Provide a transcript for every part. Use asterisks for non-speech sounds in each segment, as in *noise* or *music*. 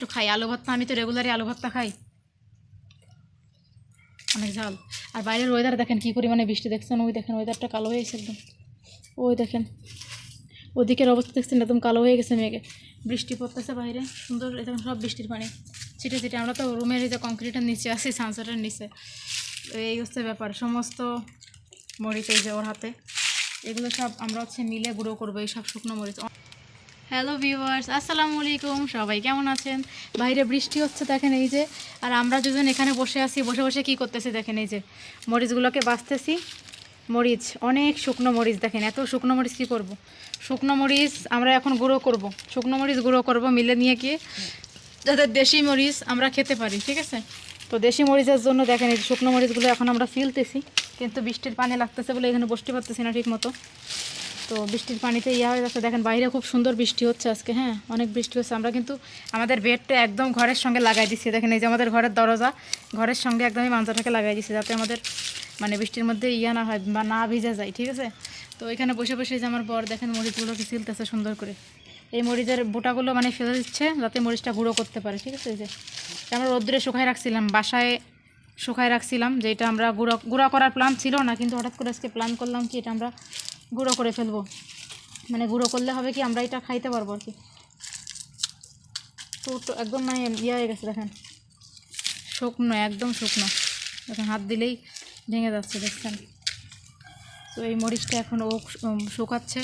একটু খাই, আলু ভর্তা। আমি তো রেগুলারই আলু ভর্তা খাই। অনেক ঝাল। আর বাইরের ওয়েদার দেখেন কী পরিমাণে বৃষ্টি দেখছেন। ওই দেখেন ওয়েদারটা কালো হয়ে গেছে একদম। ওই দেখেন। ওদিকের অবস্থা দেখছেন, একদম কালো হয়ে গেছে মেঘে। বৃষ্টি পড়তেছে বাইরে। সুন্দর এখন সব বৃষ্টির পানি। ছিটে ছিটে, আমরা তো রুমের যে কংক্রিটের নিচে আছি সানসেটের নিচে। এই হচ্ছে ব্যাপার। সমস্ত মরিচ এই যে ওর হাতে। এগুলো সব আমরা হচ্ছে মিলে গুঁড়ো করব, এই সব শুকনো মরিচ। হ্যালো ভিউয়ার্স আসসালামু আলাইকুম সবাই কেমন আছেন? বাইরে বৃষ্টি হচ্ছে, দেখেন এই যে। আর আমরা দুজন এখানে বসে আছি, বসে বসে কি করতেছি, দেখেন এই যে। মরিচগুলোকে বাঁচতেছি। মরিচ, অনেক শুকনো মরিচ, দেখেন এত শুকনো মরিচ কী করব। শুকনো মরিচ আমরা এখন গুঁড়ো করব। শুকনো মরিচ গুঁড়ো করব মিলে নিয়ে গিয়ে। যাতে দেশি মরিচ, আমরা খেতে পারি, ঠিক আছে? তো দেশি মরিচের জন্য, দেখেন এই যে শুকনো মরিচগুলো এখন আমরা ফিলতেছি। কিন্তু বৃষ্টির পানি লাগতেছে বলে এখানে বসতে পারতেছি না ঠিক মতো তো বৃষ্টির পানিতে ইয়া হয়ে যাচ্ছে। দেখেন বাইরে খুব সুন্দর বৃষ্টি হচ্ছে আজকে হ্যাঁ? অনেক বৃষ্টি হচ্ছে। আমরা কিন্তু আমাদের বেডটা একদম ঘরের সঙ্গে লাগাই দিচ্ছি দেখেন এই যে আমাদের ঘরের দরজা, ঘরের সঙ্গে একদমই মাঞ্জাটাকে লাগাই দিচ্ছি যাতে আমাদের মানে বৃষ্টির মধ্যে ইয়া না হয় বা না ভিজে যায়, ঠিক আছে? তো এখানে বসে বসে যে আমার বর, দেখেন মরিচগুলোকে সিলতেছে সুন্দর করে। এই মরিচের বোটাগুলো মানে ফেলে দিচ্ছে যাতে মরিচটা গুঁড়ো করতে পারে, ঠিক আছে? এই যে আমরা রোদ্রে শুকায় রাখছিলাম, বাসায় শুকায় রাখছিলাম যে এটা আমরা গুঁড়ো, গুঁড়া করার প্ল্যান ছিল না, কিন্তু হঠাৎ করে আজকে প্ল্যান করলাম কি এটা আমরা গুঁড়ো করে ফেলব। মানে গুঁড়ো করলে হবে কি আমরা এটা খাইতে পারব আর কি। তো একদম মানে ইয়ে হয়ে গেছে দেখেন। শুকনো একদম শুকনো। দেখেন হাত দিলেই ভেঙে যাচ্ছে দেখছেন? তো এই মরিচটা এখন ও শুকাচ্ছে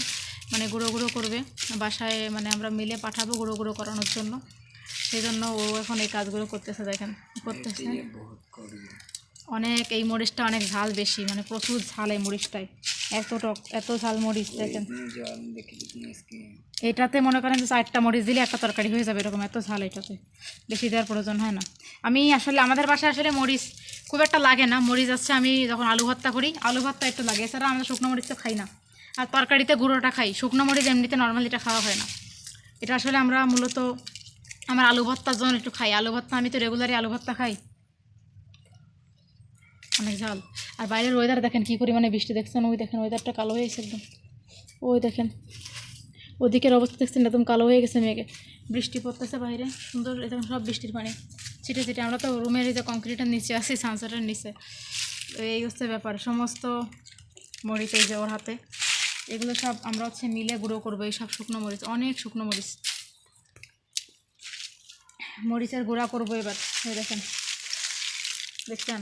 মানে গুঁড়ো গুঁড়ো করবে। বাসায় মানে আমরা মিলে পাঠাবো গুঁড়ো গুঁড়ো করানোর জন্য। সেই জন্য ও এখন এই কাজগুলো করতেছে দেখেন। করতেছে। অনেক এই মরিচটা অনেক ঝাল বেশি মানে প্রচুর ঝাল এই মরিচটাই এত টক এত ঝাল মরিচ দেখেন। এটাতে মনে করেন যে চারটা মরিচ দিলে একটা তরকারি হয়ে যাবে এরকম এত ঝাল এটাতে। বেশি দেওয়ার প্রয়োজন হয় না। আমি আসলে আমাদের বাসায় আসলে মরিচ খুব একটা লাগে না। মরিচ আছে আমি যখন আলু ভর্তা করি আলু ভর্তা একটু লাগে। এছাড়া আমরা শুকনো মরিচ তো খাই না। আর তরকারিতে গুঁড়োটা খাই। শুকনো মরিচ এমনিতে নর্মালি এটা খাওয়া হয় না। এটা আসলে আমরা মূলত আমার আলু ভর্তার জন্য একটু খাই। আলু ভর্তা আমি তো রেগুলারই আলু ভর্তা খাই। অনেক ঝাল। আর বাইরের ওয়েদার দেখেন কী পরিমাণে বৃষ্টি দেখছেন, ওই দেখেন ওয়েদারটা কালো হয়ে গেছে একদম। ওই দেখেন। ওদিকের অবস্থা দেখছেন, একদম কালো হয়ে গেছে মেঘে। বৃষ্টি পড়তেছে বাইরে, সুন্দর এখন সব বৃষ্টির পানি। ছিটে ছিটে, আমরা তো রুমের যে কংক্রিটের নিচে আছি সানসেটের নিচে। এই হচ্ছে ব্যাপার, সমস্ত মরিচ এই যে ওর হাতে। এগুলো সব আমরা হচ্ছে মিলে গুঁড়ো করব, এই সব শুকনো মরিচ, অনেক শুকনো মরিচ। মরিচের গুঁড়া করব এবার দেখেন। দেখছেন?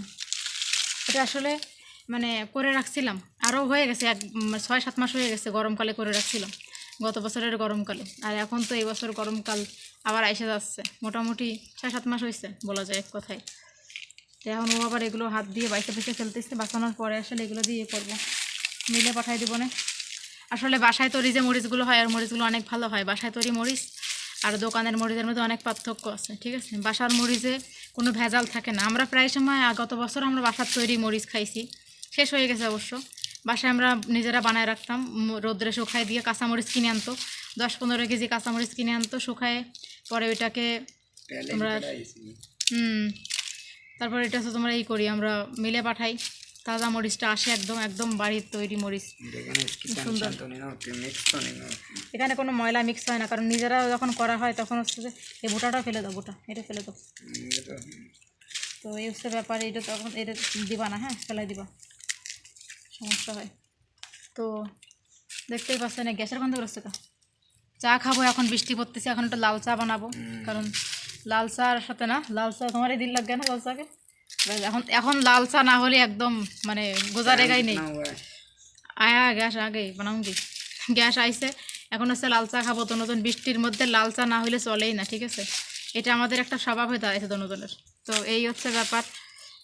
এটা আসলে মানে করে রাখছিলাম। আরও হয়ে গেছে এক ছয়, সাত মাস হয়ে গেছে গরমকালে করে রাখছিলাম। গত বছরের গরমকালে। আর এখন তো এই বছর গরমকাল আবার এসে যাচ্ছে। মোটামুটি ছয়, সাত মাস হয়েছে বলা যায় এক কথায়। তো এখন ও আবার এগুলো হাত দিয়ে বাইসে বাইসে ফেলতেছে বাঁচানোর পরে আসলে এগুলো দিয়ে করব। মিলে পাঠাই দিব না। আসলে বাসায় তৈরি যে মরিচগুলো হয়, আর মরিচগুলো অনেক ভালো হয়। বাসায় তৈরি মরিচ আর দোকানের মরিচের মধ্যে অনেক পার্থক্য আছে ঠিক আছে? বাসার মরিচে কোনো ভেজাল থাকে না। আমরা প্রায় সময় গত বছর আমরা বাসার তৈরি মরিচ খাইছি। শেষ হয়ে গেছে অবশ্য। বাসায় আমরা নিজেরা বানায় রাখতাম। রোদ্রে শুকায় দিয়ে কাঁচামরিচ কিনে আনতো। দশ পনেরো কেজি কাঁচামরিচ কিনে আনতো শুকায় পরে ওইটাকে আমরা হুম তারপর এটা হচ্ছে তোমরা এই করি আমরা মিলে পাঠাই। তাজা মরিচটা আসে একদম একদম বাড়ির তৈরি মরিচ। সুন্দর। এখানে কোনো ময়লা মিক্স হয় না কারণ নিজেরা যখন করা হয় তখন হচ্ছে যে এই বোটাটা ফেলে দাও বোটা এটা ফেলে দাও। তো এই হচ্ছে ব্যাপার এটা তখন এটা দিবা না হ্যাঁ ফেলাই দিবা। সমস্যা হয়। তো দেখতেই পাচ্ছেন গ্যাসের গন্ধ করছে তো চা খাব এখন বৃষ্টি পড়তেছে এখন একটু লাল চা বানাবো কারণ লাল চার সাথে না লাল চা তোমারই দিন লাগবে না লাল চাকে? এখন এখন লাল চা না হলে একদম মানে নেই। আয়া গ্যাস আগেই বানাউঙ্গি গ্যাস আইছে এখন হচ্ছে লাল চা খাব তো নতুন বৃষ্টির মধ্যে লাল চা না হলে চলেই না ঠিক আছে? এটা আমাদের একটা স্বভাব হয়ে দাঁড়াইছে দনজনের তো এই হচ্ছে ব্যাপার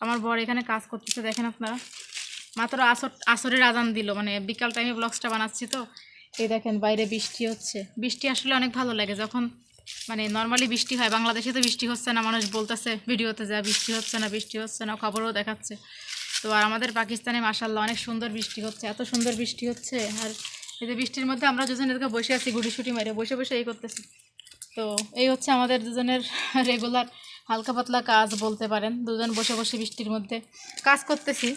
আমার বর এখানে কাজ করতেছে দেখেন আপনারা। মাত্র আসর আসরের আজান দিল মানে বিকাল টাইমে ব্লগসটা বানাচ্ছি তো। এই দেখেন বাইরে বৃষ্টি হচ্ছে। বৃষ্টি আসলে অনেক ভালো লাগে যখন মানে নর্মালি বৃষ্টি হয়, বাংলাদেশে তো বৃষ্টি হচ্ছে না, মানুষ বলতেছে ভিডিওতে যা বৃষ্টি হচ্ছে না, বৃষ্টি হচ্ছে না, খবরও দেখাচ্ছে। তো আর আমাদের পাকিস্তানে মাসাল্লাহ অনেক সুন্দর বৃষ্টি হচ্ছে, এত সুন্দর বৃষ্টি হচ্ছে, আর এই যে বৃষ্টির মধ্যে আমরা দুজন এদিকে বসে আছি গুটি শুটি মেরে বসে বসে এই করতেছি। তো এই হচ্ছে আমাদের দুজনের *laughs* রেগুলার হালকা পাতলা কাজ বলতে পারেন, দুজন বসে বসে বৃষ্টির মধ্যে কাজ করতেছি।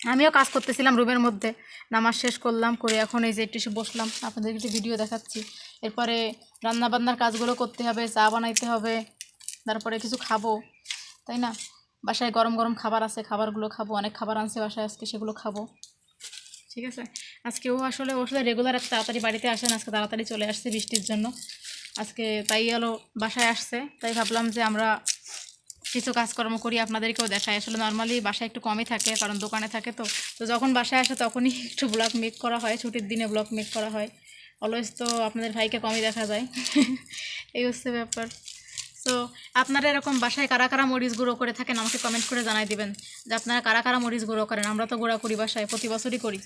আমিও কাজ করতেছিলাম রুমের মধ্যে। নামাজ শেষ করলাম, করে এখন এই যে একটু এসে বসলাম। আপনাদের একটু ভিডিও দেখাচ্ছি। এরপরে রান্নাবান্নার কাজগুলো করতে হবে, চা বানাইতে হবে, তারপরে কিছু খাব, তাই না? বাসায় গরম গরম খাবার আছে, খাবারগুলো খাব, অনেক খাবার আনছে বাসায়, আজকে সেগুলো খাব। ঠিক আছে? আজকে ও আসলে সাথে রেগুলার এত তাড়াতাড়ি বাড়িতে আসে না, আজকে তাড়াতাড়ি চলে আসছে বৃষ্টির জন্য। আজকে তাই হলো বাসায় আসছে, তাই ভাবলাম যে আমরা কিছু কাজকর্ম করি আপনাদেরকেও দেখায় আসলে নর্মালি বাসায় একটু কমই থাকে কারণ দোকানে থাকে তো। তো যখন বাসায় আসে তখনই *laughs* একটু ব্লগ মেক করা হয় ছুটির দিনে ব্লগ মেক করা হয়। অলওয়েজ তো আপনাদের ভাইকে কমই দেখা যায়। *laughs* এই হচ্ছে ব্যাপার। সো আপনারা এরকম বাসায় কারা কারা মরিচ গুঁড়ো করে থাকেন আমাকে কমেন্ট করে জানাই দিবেন। যে আপনারা কারা কারা মরিচ গুঁড়ো করেন? আমরা তো গুঁড়া করি বাসায় প্রতি বছরই করি।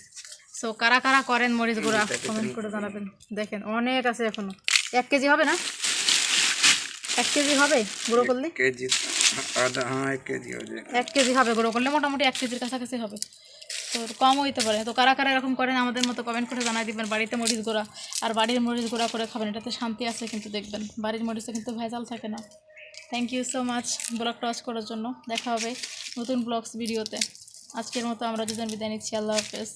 সো কারা কারা করেন মরিচ গুঁড়া কমেন্ট করে জানাবেন। দেখেন অনেক আছে এখনও এক কেজি হবে না? এক কেজি হবে গুঁড়ো করলে? কেজি আধা হ্যাঁ এক কেজি হবে এক কেজি হবে গুঁড়ো করলে মোটামুটি এক কেজির কাছাকাছি হবে। তো কম হইতে পারে। তো কারা কারা এরকম করেন আমাদের মতো কমেন্ট করে জানাই দিবেন। বাড়িতে মরিচ গুঁড়া আর বাড়ির মরিচ গুঁড়া করে খাবেন এটাতে শান্তি আছে কিন্তু দেখবেন। বাড়ির মরিচে কিন্তু ভেজাল থাকে না। Thank you so much blog touch করার জন্য। দেখা হবে নতুন ব্লগস ভিডিওতে। আজকের মতো আমরা দুজন বিদায় নিচ্ছি। আল্লাহ হাফেজ।